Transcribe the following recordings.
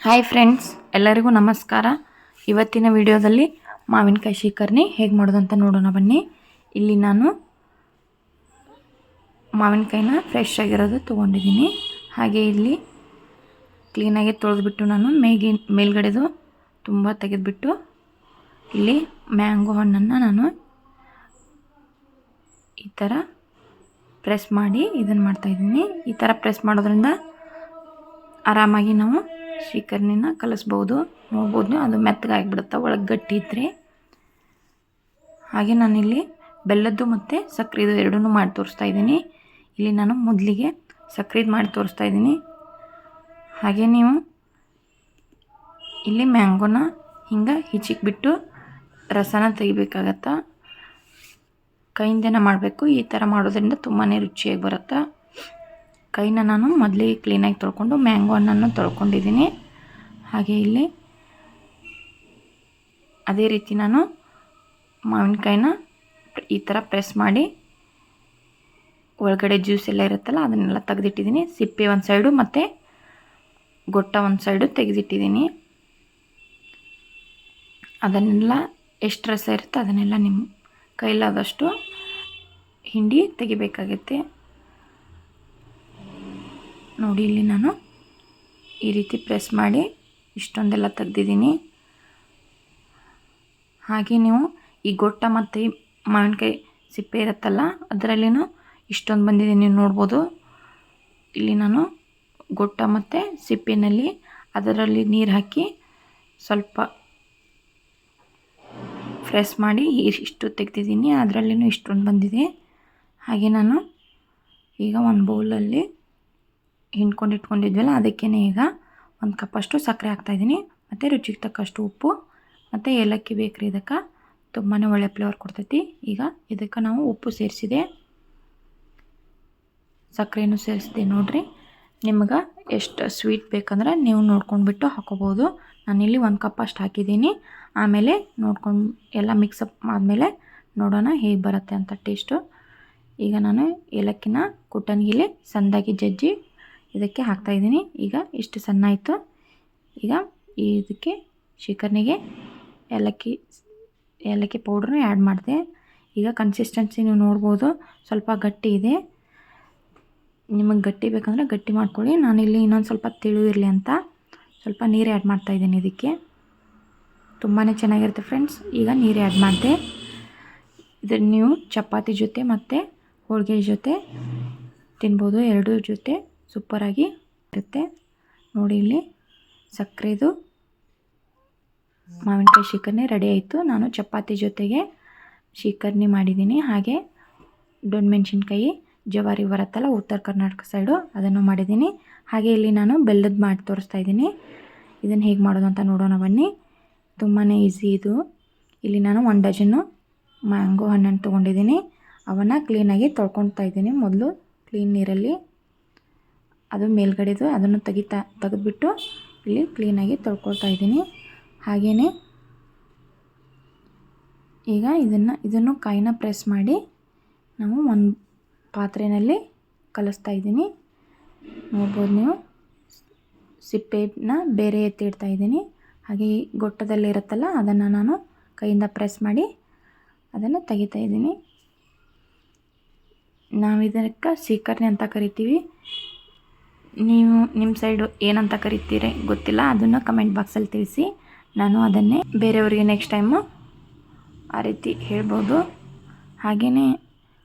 Hi friends ಎಲ್ಲರಿಗೂ ನಮಸ್ಕಾರ. ಇವತ್ತಿನ ವಿಡಿಯೋದಲ್ಲಿ ಮಾವಿನಕಾಯಿ ಶೀಕರ್ಣಿ ಹೇಗೆ ಮಾಡೋದು ಅಂತ ನೋಡೋಣ ಬನ್ನಿ. ಇಲ್ಲಿ ನಾನು ಮಾವಿನಕಾಯಿನ ಫ್ರೆಶ್ ಆಗಿರೋದು ತೊಗೊಂಡಿದ್ದೀನಿ. ಹಾಗೆ ಇಲ್ಲಿ ಕ್ಲೀನಾಗಿ ತೊಳೆದ್ಬಿಟ್ಟು ನಾನು ಮೇಗಿ, ಮೇಲ್ಗಡೆದು ತುಂಬ ತೆಗೆದುಬಿಟ್ಟು ಇಲ್ಲಿ ಮ್ಯಾಂಗೋ ಹಣ್ಣನ್ನು ನಾನು ಈ ಥರ ಪ್ರೆಸ್ ಮಾಡಿ ಇದನ್ನು ಮಾಡ್ತಾಯಿದ್ದೀನಿ ಈ ಥರ ಪ್ರೆಸ್ ಮಾಡೋದ್ರಿಂದ ಆರಾಮಾಗಿ ನಾವು ಶ್ರೀಕರ್ಣಿನ ಕಲಿಸ್ಬೋದು. ನೋಡ್ಬೋದು ಅದು ಮೆತ್ತಗಾಗಿಬಿಡುತ್ತೆ ಒಳಗೆ ಗಟ್ಟಿ ಇದ್ದರೆ ಹಾಗೆ ನಾನಿಲ್ಲಿ ಬೆಲ್ಲದ್ದು ಮತ್ತು ಸಕ್ಕರೆದು ಎರಡೂ ಮಾಡಿ ತೋರಿಸ್ತಾ ಇದ್ದೀನಿ. ಇಲ್ಲಿ ನಾನು ಮೊದಲಿಗೆ ಸಕ್ಕರೆದು ಮಾಡಿ ತೋರಿಸ್ತಾ ಇದ್ದೀನಿ. ಹಾಗೆ ನೀವು ಇಲ್ಲಿ ಮ್ಯಾಂಗೋನ ಹಿಂಗೆ ಹಿಚಿಕ್ಬಿಟ್ಟು ರಸನ ತೆಗಿಬೇಕಾಗತ್ತೆ. ಕೈಯಿಂದನೇ ಮಾಡಬೇಕು. ಈ ಥರ ಮಾಡೋದ್ರಿಂದ ತುಂಬಾ ರುಚಿಯಾಗಿ ಬರುತ್ತೆ. ಕೈನ ನಾನು ಮೊದಲೇ ಕ್ಲೀನಾಗಿ ತೊಳ್ಕೊಂಡು ಮ್ಯಾಂಗೋ ಹಣ್ಣನ್ನು ತೊಳ್ಕೊಂಡಿದ್ದೀನಿ. ಹಾಗೆ ಇಲ್ಲಿ ಅದೇ ರೀತಿ ನಾನು ಮಾವಿನಕಾಯಿನ ಈ ಥರ ಪ್ರೆಸ್ ಮಾಡಿ ಒಳಗಡೆ ಜ್ಯೂಸ್ ಎಲ್ಲ ಇರುತ್ತಲ್ಲ ಅದನ್ನೆಲ್ಲ ತೆಗೆದಿಟ್ಟಿದ್ದೀನಿ. ಸಿಪ್ಪೆ ಒಂದು ಸೈಡು ಮತ್ತು ಗೊಟ್ಟ ಒಂದು ಸೈಡು ತೆಗೆದಿಟ್ಟಿದ್ದೀನಿ. ಅದನ್ನೆಲ್ಲ ಎಷ್ಟು ರಸ ಇರುತ್ತೆ ಅದನ್ನೆಲ್ಲ ನಿಮ್ಮ ಕೈಲಾದಷ್ಟು ಹಿಂಡಿ ತೆಗಿಬೇಕಾಗತ್ತೆ. ನೋಡಿ, ಇಲ್ಲಿ ನಾನು ಈ ರೀತಿ ಪ್ರೆಸ್ ಮಾಡಿ ಇಷ್ಟೊಂದೆಲ್ಲ ತೆಗ್ದಿದ್ದೀನಿ. ಹಾಗೆ ನೀವು ಈ ಗೊಟ್ಟ ಮತ್ತು ಮಾವಿನಕಾಯಿ ಸಿಪ್ಪೆ ಇರುತ್ತಲ್ಲ, ಅದರಲ್ಲಿನೂ ಇಷ್ಟೊಂದು ಬಂದಿದ್ದೀನಿ ನೀವು ನೋಡ್ಬೋದು. ಇಲ್ಲಿ ನಾನು ಗೊಟ್ಟ ಮತ್ತು ಸಿಪ್ಪೆನಲ್ಲಿ ಅದರಲ್ಲಿ ನೀರು ಹಾಕಿ ಸ್ವಲ್ಪ ಫ್ರೆಸ್ ಮಾಡಿ ಇಷ್ಟು ತೆಗ್ದಿದ್ದೀನಿ, ಅದರಲ್ಲಿನೂ ಇಷ್ಟೊಂದು ಬಂದಿದೆ. ಹಾಗೆ ನಾನು ಈಗ ಒಂದು ಬೌಲಲ್ಲಿ ಹಿಂಡ್ಕೊಂಡು ಇಟ್ಕೊಂಡಿದ್ವಲ್ಲ ಅದಕ್ಕೇ ಈಗ ಒಂದು ಕಪ್ಪಷ್ಟು ಸಕ್ಕರೆ ಹಾಕ್ತಾಯಿದ್ದೀನಿ ಮತ್ತು ರುಚಿಗೆ ತಕ್ಕಷ್ಟು ಉಪ್ಪು, ಮತ್ತು ಏಲಕ್ಕಿ ಬೇಕ್ರಿ ಇದಕ್ಕೆ. ತುಂಬಾ ಒಳ್ಳೆ ಫ್ಲೇವರ್ ಕೊಡ್ತೈತಿ. ಈಗ ಇದಕ್ಕೆ ನಾವು ಉಪ್ಪು ಸೇರಿಸಿದೆ. ಸಕ್ಕರೆಯೂ ಸೇರಿಸಿದೆ ನೋಡಿರಿ. ನಿಮ್ಗೆ ಎಷ್ಟು ಸ್ವೀಟ್ ಬೇಕಂದ್ರೆ ನೀವು ನೋಡ್ಕೊಂಡ್ಬಿಟ್ಟು ಹಾಕೋಬೋದು. ನಾನಿಲ್ಲಿ ಒಂದು ಕಪ್ ಅಷ್ಟು ಹಾಕಿದ್ದೀನಿ. ಆಮೇಲೆ ನೋಡ್ಕೊಂಡು ಎಲ್ಲ ಮಿಕ್ಸಪ್ ಆದಮೇಲೆ ನೋಡೋಣ ಹೇಗೆ ಬರುತ್ತೆ ಅಂತ ಟೇಸ್ಟು ಈಗ ನಾನು ಏಲಕ್ಕಿನ ಕುಟ್ಟನ್ಗಿಲಿ, ಸಂದಾಗಿ ಜಜ್ಜಿ ಇದಕ್ಕೆ ಹಾಕ್ತಾಯಿದ್ದೀನಿ ಈಗ ಇಷ್ಟು ಸಣ್ಣ ಆಯಿತು. ಈಗ ಇದಕ್ಕೆ ಶಿಕರ್ನಿಗೆ ಏಲಕ್ಕಿ ಏಲಕ್ಕಿ ಪೌಡ್ರನ್ನ ಆ್ಯಡ್ ಮಾಡಿದೆ. ಈಗ ಕನ್ಸಿಸ್ಟೆನ್ಸಿ ನೀವು ನೋಡ್ಬೋದು. ಸ್ವಲ್ಪ ಗಟ್ಟಿ ಇದೆ. ನಿಮಗೆ ಗಟ್ಟಿ ಬೇಕಂದರೆ ಗಟ್ಟಿ ಮಾಡ್ಕೊಳ್ಳಿ. ನಾನಿಲ್ಲಿ ಇನ್ನೊಂದು ಸ್ವಲ್ಪ ತಿಳು ಇರಲಿ ಅಂತ. ಸ್ವಲ್ಪ ನೀರು ಆ್ಯಡ್ ಮಾಡ್ತಾಯಿದ್ದೀನಿ ಇದಕ್ಕೆ. ತುಂಬಾ ಚೆನ್ನಾಗಿರುತ್ತೆ ಫ್ರೆಂಡ್ಸ್. ಈಗ ನೀರು ಆ್ಯಡ್ ಮಾಡಿದೆ. ಇದನ್ನು ನೀವು ಚಪಾತಿ ಜೊತೆ ಮತ್ತು ಹೋಳಿಗೆ ಜೊತೆ ತಿನ್ಬೋದು. ಎರಡೂ ಜೊತೆ. ಸೂಪರಾಗಿ ಇರುತ್ತೆ. ನೋಡಿ ಇಲ್ಲಿ ಸಕ್ಕರೆದು ಮಾವಿನಕಾಯಿ ಶಿಕರ್ನಿ ರೆಡಿ ಆಯಿತು. ನಾನು ಚಪಾತಿ ಜೊತೆಗೆ ಶಿಕರ್ನಿ ಮಾಡಿದ್ದೀನಿ. ಹಾಗೆ ಮೆಣಸಿನ್ಕಾಯಿ ಜವಾರಿ ಬರುತ್ತಲ್ಲ ಉತ್ತರ ಕರ್ನಾಟಕ ಸೈಡು ಅದನ್ನು ಮಾಡಿದ್ದೀನಿ. ಹಾಗೆ ಇಲ್ಲಿ ನಾನು ಬೆಲ್ಲದ ಮಾಡಿ ತೋರಿಸ್ತಾ ಇದ್ದೀನಿ. ಇದನ್ನು ಹೇಗೆ ಮಾಡೋದು ಅಂತ ನೋಡೋಣ ಬನ್ನಿ. ತುಂಬಾ ಈಸಿ ಇದು. ಇಲ್ಲಿ ನಾನು ಒನ್ ಡಜನ್ನು ಮ್ಯಾಂಗೋ ಹಣ್ಣನ್ನು ತೊಗೊಂಡಿದ್ದೀನಿ. ಅವನ್ನು ಕ್ಲೀನಾಗಿ ತೊಳ್ಕೊತಾ ಇದ್ದೀನಿ. ಮೊದಲು ಕ್ಲೀನ್ ನೀರಲ್ಲಿ ಅದು ಮೇಲ್ಗಡೆದು ಅದನ್ನು ತೆಗಿತಾ, ತೆಗೆದುಬಿಟ್ಟು ಇಲ್ಲಿ ಕ್ಲೀನಾಗಿ ತೊಳ್ಕೊಳ್ತಾ ಇದ್ದೀನಿ. ಹಾಗೆಯೇ ಈಗ ಇದನ್ನು ಇದನ್ನು ಕಾಯಿನ ಪ್ರೆಸ್ ಮಾಡಿ ನಾವು ಒಂದು ಪಾತ್ರೆಯಲ್ಲಿ ಕಲಿಸ್ತಾ ಇದ್ದೀನಿ. ನೋಡ್ಬೋದು ನೀವು, ಸಿಪ್ಪೆನ ಬೇರೆ ಎತ್ತಿಡ್ತಾ ಇದ್ದೀನಿ. ಹಾಗೆ ಗೊಟ್ಟದಲ್ಲಿ ಇರುತ್ತಲ್ಲ, ಅದನ್ನು ನಾನು ಕೈಯಿಂದ ಪ್ರೆಸ್ ಮಾಡಿ ಅದನ್ನು ತೆಗಿತಾ ಇದ್ದೀನಿ. ನಾವು ಇದಕ್ಕೆ ಸೀಕರ್ಣಿ ಅಂತ ಕರಿತೀವಿ. ನೀವು ನಿಮ್ಮ ಸೈಡು ಏನಂತ ಕರಿತೀರಿ ಗೊತ್ತಿಲ್ಲ, ಅದನ್ನು ಕಮೆಂಟ್ ಬಾಕ್ಸಲ್ಲಿ ತಿಳಿಸಿ. ನಾನು ಅದನ್ನೇ ಬೇರೆಯವರಿಗೆ ನೆಕ್ಸ್ಟ್ ಟೈಮು ಆ ರೀತಿ ಹೇಳ್ಬೋದು. ಹಾಗೆಯೇ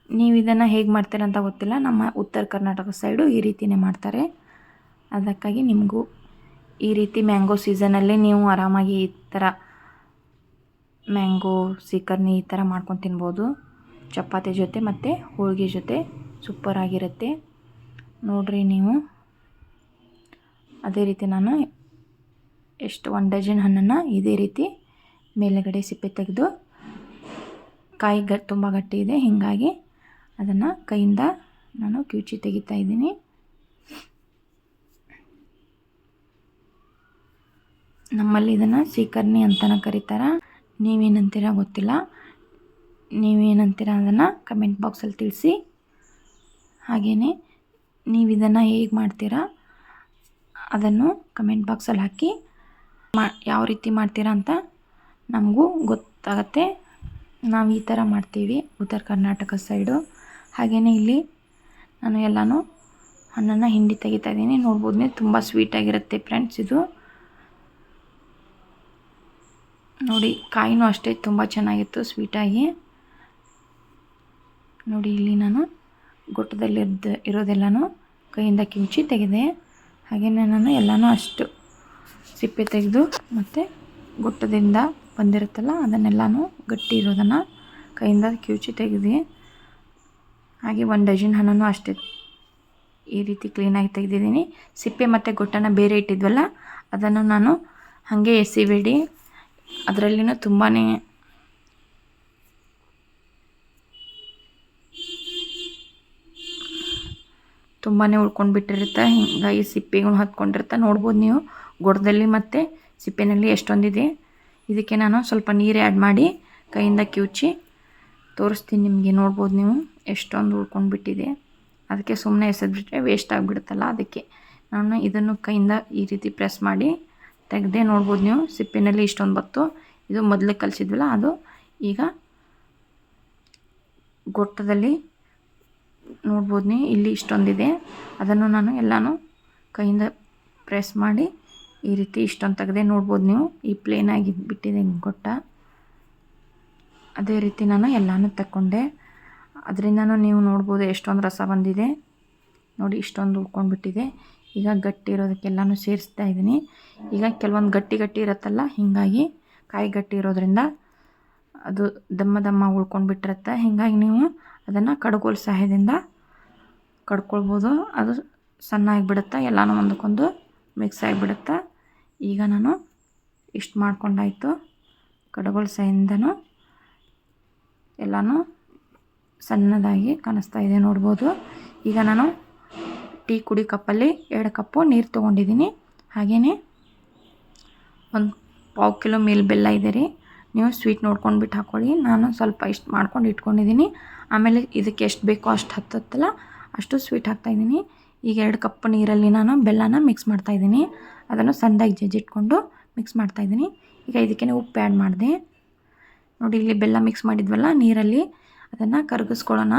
ನೀವು ಇದನ್ನು ಹೇಗೆ ಮಾಡ್ತೀರ ಅಂತ ಗೊತ್ತಿಲ್ಲ, ನಮ್ಮ ಉತ್ತರ ಕರ್ನಾಟಕ ಸೈಡು ಈ ರೀತಿಯೇ ಮಾಡ್ತಾರೆ. ಅದಕ್ಕಾಗಿ ನಿಮಗೂ ಈ ರೀತಿ ಮ್ಯಾಂಗೋ ಸೀಸನಲ್ಲಿ ನೀವು ಆರಾಮಾಗಿ ಈ ಥರ ಮ್ಯಾಂಗೋ ಸೀಕರ್ನಿ ಈ ಥರ ಮಾಡ್ಕೊಂಡು ತಿನ್ಬೋದು. ಚಪಾತಿ ಜೊತೆ ಮತ್ತು ಹೋಳಿಗೆ ಜೊತೆ ಸೂಪರಾಗಿರುತ್ತೆ ನೋಡಿರಿ ನೀವು. ಅದೇ ರೀತಿ ನಾನು ಎಷ್ಟು ಒಂದು ಡಜನ್ ಹಣ್ಣನ್ನು ಇದೇ ರೀತಿ ಮೇಲುಗಡೆ ಸಿಪ್ಪೆ ತೆಗೆದು ಕಾಯಿ ಗ ತುಂಬ ಗಟ್ಟಿ ಇದೆ, ಹೀಗಾಗಿ ಅದನ್ನು ಕೈಯಿಂದ ನಾನು ಕ್ಯೂಚಿ ತೆಗಿತಾ ಇದ್ದೀನಿ. ನಮ್ಮಲ್ಲಿ ಇದನ್ನು ಸೀಕರ್ಣಿ ಅಂತಲೇ ಕರೀತಾರೆ. ನೀವೇನಂತೀರ ಗೊತ್ತಿಲ್ಲ. ನೀವೇನಂತೀರ ಅದನ್ನು ಕಮೆಂಟ್ ಬಾಕ್ಸಲ್ಲಿ ತಿಳಿಸಿ. ಹಾಗೆಯೇ ನೀವು ಇದನ್ನು ಹೇಗೆ ಮಾಡ್ತೀರಾ? ಅದನ್ನು ಕಮೆಂಟ್ ಬಾಕ್ಸಲ್ಲಿ ಹಾಕಿ ಮಾ, ಯಾವ ರೀತಿ ಮಾಡ್ತೀರಾ ಅಂತ ನಮಗೂ ಗೊತ್ತಾಗತ್ತೆ. ನಾವು ಈ ಥರ ಮಾಡ್ತೀವಿ ಉತ್ತರ ಕರ್ನಾಟಕ ಸೈಡು ಹಾಗೆಯೇ ಇಲ್ಲಿ ನಾನು ಎಲ್ಲನೂ ಹಣ್ಣನ್ನು ಹಿಂಡಿ ತೆಗಿತಾ ಇದ್ದೀನಿ. ನೋಡ್ಬೋದು ತುಂಬ ಸ್ವೀಟಾಗಿರುತ್ತೆ ಫ್ರೆಂಡ್ಸ್ ಇದು. ನೋಡಿ ಕಾಯಿನೂ ಅಷ್ಟೇ ತುಂಬ ಚೆನ್ನಾಗಿತ್ತು ಸ್ವೀಟಾಗಿ ನೋಡಿ ಇಲ್ಲಿ ನಾನು ಗೊಟ್ಟದಲ್ಲಿ ಇರೋದೆಲ್ಲನೂ ಕೈಯಿಂದ ಕಿಂಚಿ ತೆಗೆದೆ. ಹಾಗೆಯೇ ನಾನು ಎಲ್ಲನೂ ಅಷ್ಟು ಸಿಪ್ಪೆ ತೆಗೆದು ಮತ್ತು ಗುಟ್ಟದಿಂದ ಬಂದಿರುತ್ತಲ್ಲ, ಅದನ್ನೆಲ್ಲನೂ ಗಟ್ಟಿ ಇರೋದನ್ನು ಕೈಯಿಂದ ಕಿವುಚಿ ತೆಗೆದು ಹಾಗೆ ಒಂದು ಡಜನ್ ಹಣ್ಣನ್ನು ಅಷ್ಟೇ ಈ ರೀತಿ ಕ್ಲೀನಾಗಿ ತೆಗೆದಿದ್ದೀನಿ. ಸಿಪ್ಪೆ ಮತ್ತು ಗೊಟ್ಟನ್ನು ಬೇರೆ ಇಟ್ಟಿದ್ವಲ್ಲ, ಅದನ್ನು ನಾನು ಹಾಗೆ ಎಸಿಬೇಡಿ. ಅದರಲ್ಲಿನೂ ತುಂಬಾ ತುಂಬಾ ಉಳ್ಕೊಂಡು ಬಿಟ್ಟಿರುತ್ತೆ ಹಿಂಗಾಗಿ ಸಿಪ್ಪೆಗಳು ಹತ್ಕೊಂಡಿರುತ್ತೆ. ನೋಡ್ಬೋದು ನೀವು. ಗೊಡದಲ್ಲಿ ಮತ್ತು ಸಿಪ್ಪೆನಲ್ಲಿ ಎಷ್ಟೊಂದಿದೆ. ಇದಕ್ಕೆ ನಾನು ಸ್ವಲ್ಪ ನೀರು ಆ್ಯಡ್ ಮಾಡಿ ಕೈಯಿಂದ ಕಿವುಚಿ ತೋರಿಸ್ತೀನಿ ನಿಮಗೆ. ನೋಡ್ಬೋದು ನೀವು ಎಷ್ಟೊಂದು ಉಳ್ಕೊಂಡು ಬಿಟ್ಟಿದೆ ಅದಕ್ಕೆ ಸುಮ್ಮನೆ ಎಸೆದ್ಬಿಟ್ರೆ ವೇಸ್ಟ್ ಆಗಿಬಿಡುತ್ತಲ್ಲ ಅದಕ್ಕೆ. ನಾನು ಇದನ್ನು ಕೈಯಿಂದ ಈ ರೀತಿ ಪ್ರೆಸ್ ಮಾಡಿ ತೆಗೆದೇ ನೋಡ್ಬೋದು ನೀವು. ಸಿಪ್ಪಿನಲ್ಲಿ ಇಷ್ಟೊಂದು ಬತ್ತು. ಇದು ಮೊದಲು ಕಲಿಸಿದ್ವಲ್ಲ ಅದು. ಈಗ ಗೊಟ್ಟದಲ್ಲಿ ನೋಡ್ಬೋದು ನೀ ಇಲ್ಲಿ ಇಷ್ಟೊಂದಿದೆ. ಅದನ್ನು ನಾನು ಎಲ್ಲನೂ ಕೈಯಿಂದ ಪ್ರೆಸ್ ಮಾಡಿ ಈ ರೀತಿ ಇಷ್ಟೊಂದು ತೆಗೆದೆ ನೋಡ್ಬೋದು ನೀವು. ಈ ಪ್ಲೇನಾಗಿ ಬಿಟ್ಟಿದೆ ಗೊಟ್ಟ ಅದೇ ರೀತಿ ನಾನು ಎಲ್ಲನೂ ತಗೊಂಡೆ ಅದರಿಂದನೂ ನೀವು ನೋಡ್ಬೋದು ಎಷ್ಟೊಂದು ರಸ ಬಂದಿದೆ. ನೋಡಿ ಇಷ್ಟೊಂದು ಉಳ್ಕೊಂಡ್ಬಿಟ್ಟಿದೆ. ಈಗ ಗಟ್ಟಿ ಇರೋದಕ್ಕೆಲ್ಲನೂ ಸೇರಿಸ್ತಾ ಇದ್ದೀನಿ. ಈಗ ಕೆಲವೊಂದು ಗಟ್ಟಿ ಗಟ್ಟಿ ಇರುತ್ತಲ್ಲ, ಹೀಗಾಗಿ ಕಾಯಿ ಗಟ್ಟಿ ಇರೋದ್ರಿಂದ ಅದು ದಮ್ಮ ದಮ್ಮ ಉಳ್ಕೊಂಡ್ಬಿಟ್ಟಿರತ್ತೆ. ಹೀಗಾಗಿ ನೀವು ಅದನ್ನು ಕಡ್ಗೋಲ್ ಸಹಾಯದಿಂದ ಕಡ್ಕೊಳ್ಬೋದು. ಅದು ಸಣ್ಣ ಬಿಡುತ್ತೆ ಎಲ್ಲನೂ ಒಂದಕ್ಕೊಂದು ಮಿಕ್ಸ್ ಆಗಿಬಿಡುತ್ತೆ. ಈಗ ನಾನು ಇಷ್ಟು ಮಾಡ್ಕೊಂಡಾಯಿತು. ಕಡ್ಗೋಲ್ ಸಹಾಯದಿಂದನೂ ಎಲ್ಲನೂ ಸಣ್ಣದಾಗಿ ಕಾಣಿಸ್ತಾ ಇದೆ ನೋಡ್ಬೋದು. ಈಗ ನಾನು ಟೀ ಕುಡಿ ಕಪ್ಪಲ್ಲಿ ಎರಡು ಕಪ್ಪು ನೀರು ತೊಗೊಂಡಿದ್ದೀನಿ. ಹಾಗೆಯೇ ಒಂದು ಪಾವು ಕಿಲೋ ಮೇಲೆ ಬೆಲ್ಲ ಇದೆ ರೀ. ನೀವು ಸ್ವೀಟ್ ನೋಡ್ಕೊಂಡು ಬಿಟ್ಟು ಹಾಕ್ಕೊಳ್ಳಿ ನಾನು ಸ್ವಲ್ಪ ಇಷ್ಟು ಮಾಡ್ಕೊಂಡು ಇಟ್ಕೊಂಡಿದ್ದೀನಿ. ಆಮೇಲೆ ಇದಕ್ಕೆ ಎಷ್ಟು ಬೇಕೋ ಅಷ್ಟು ಹತ್ತತ್ತಲ್ಲ, ಅಷ್ಟು ಸ್ವೀಟ್ ಹಾಕ್ತಾಯಿದ್ದೀನಿ ಈಗ ಎರಡು ಕಪ್ ನೀರಲ್ಲಿ ನಾನು ಬೆಲ್ಲನ ಮಿಕ್ಸ್ ಮಾಡ್ತಾಯಿದ್ದೀನಿ ಅದನ್ನು ಸಣ್ಣದಾಗಿ ಜಜ್ಜಿಟ್ಕೊಂಡು ಮಿಕ್ಸ್ ಮಾಡ್ತಾಯಿದ್ದೀನಿ ಈಗ ಇದಕ್ಕೆ ಉಪ್ಪು ಆ್ಯಡ್ ಮಾಡಿದೆ. ನೋಡಿ, ಇಲ್ಲಿ ಬೆಲ್ಲ ಮಿಕ್ಸ್ ಮಾಡಿದ್ವಲ್ಲ, ನೀರಲ್ಲಿ ಅದನ್ನು ಕರಗಿಸ್ಕೊಳ್ಳೋಣ.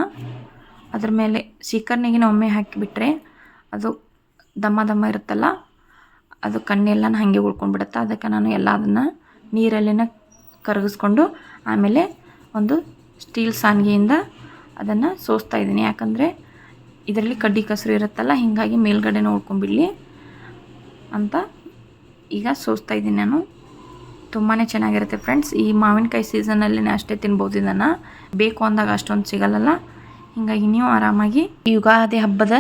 ಅದ್ರ ಮೇಲೆ ಸೀಕರ್ನಿಗಿನ ಒಮ್ಮೆ ಹಾಕಿಬಿಟ್ರೆ ಅದು ದಮ್ಮ ದಮ್ಮ ಇರುತ್ತಲ್ಲ, ಅದು ಕಣ್ಣೆಲ್ಲ ಹಾಗೆ ಉಳ್ಕೊಂಡ್ಬಿಡುತ್ತೆ, ಅದಕ್ಕೆ ನಾನು ಎಲ್ಲ ಅದನ್ನು ನೀರಲ್ಲಿನ ಕರಗಿಸ್ಕೊಂಡು ಆಮೇಲೆ ಒಂದು ಸ್ಟೀಲ್ ಸಾನ್ಗೆಯಿಂದ ಅದನ್ನು ಸೋಸ್ತಾ ಇದ್ದೀನಿ. ಯಾಕಂದರೆ ಇದರಲ್ಲಿ ಕಡ್ಡಿ ಕಸರು ಇರುತ್ತಲ್ಲ, ಹೀಗಾಗಿ ಮೇಲ್ಗಡೆ ಉಳ್ಕೊಂಬಿಡಲಿ ಅಂತ ಈಗ ಸೋಸ್ತಾ ಇದ್ದೀನಿ ನಾನು. ತುಂಬಾ ಚೆನ್ನಾಗಿರುತ್ತೆ ಫ್ರೆಂಡ್ಸ್. ಈ ಮಾವಿನಕಾಯಿ ಸೀಸನಲ್ಲಿ ಅಷ್ಟೇ ತಿನ್ಬೋದು ಇದನ್ನು. ಬೇಕು ಅಂದಾಗ ಅಷ್ಟೊಂದು ಸಿಗಲ್ಲಲ್ಲ. ಹೀಗಾಗಿ ನೀವು ಆರಾಮಾಗಿ ಯುಗಾದಿ ಹಬ್ಬದ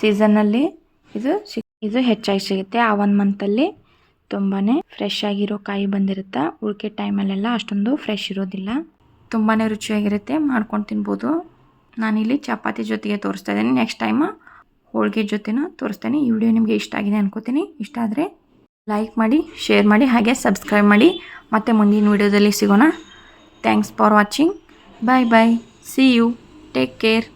ಸೀಸನ್ನಲ್ಲಿ ಇದು ಇದು ಹೆಚ್ಚಾಗಿ ಸಿಗುತ್ತೆ. ಆ ಒಂದು ಮಂತಲ್ಲಿ ತುಂಬಾ ಫ್ರೆಶ್ ಆಗಿರೋ ಕಾಯಿ ಬಂದಿರುತ್ತೆ. ಉಳಿಕೆ ಟೈಮಲ್ಲೆಲ್ಲ ಅಷ್ಟೊಂದು ಫ್ರೆಶ್ ಇರೋದಿಲ್ಲ. ತುಂಬಾ ರುಚಿಯಾಗಿರುತ್ತೆ. ಮಾಡ್ಕೊಂಡು ತಿನ್ಬೋದು. ನಾನಿಲ್ಲಿ ಚಪಾತಿ ಜೊತೆಗೆ ತೋರಿಸ್ತಾ ಇದ್ದೀನಿ. ನೆಕ್ಸ್ಟ್ ಟೈಮ್ ಹೋಳಿಗೆ ಜೊತೆನೂ ತೋರಿಸ್ತೇನೆ. ಈ ವಿಡಿಯೋ ನಿಮಗೆ ಇಷ್ಟ ಆಗಿದೆ ಅನ್ಕೋತೀನಿ. ಇಷ್ಟ ಆದರೆ ಲೈಕ್ ಮಾಡಿ ಶೇರ್ ಮಾಡಿ, ಹಾಗೆ ಸಬ್ಸ್ಕ್ರೈಬ್ ಮಾಡಿ. ಮತ್ತೆ ಮುಂದಿನ ವಿಡಿಯೋದಲ್ಲಿ ಸಿಗೋಣ. Thanks for watching bye bye see you take care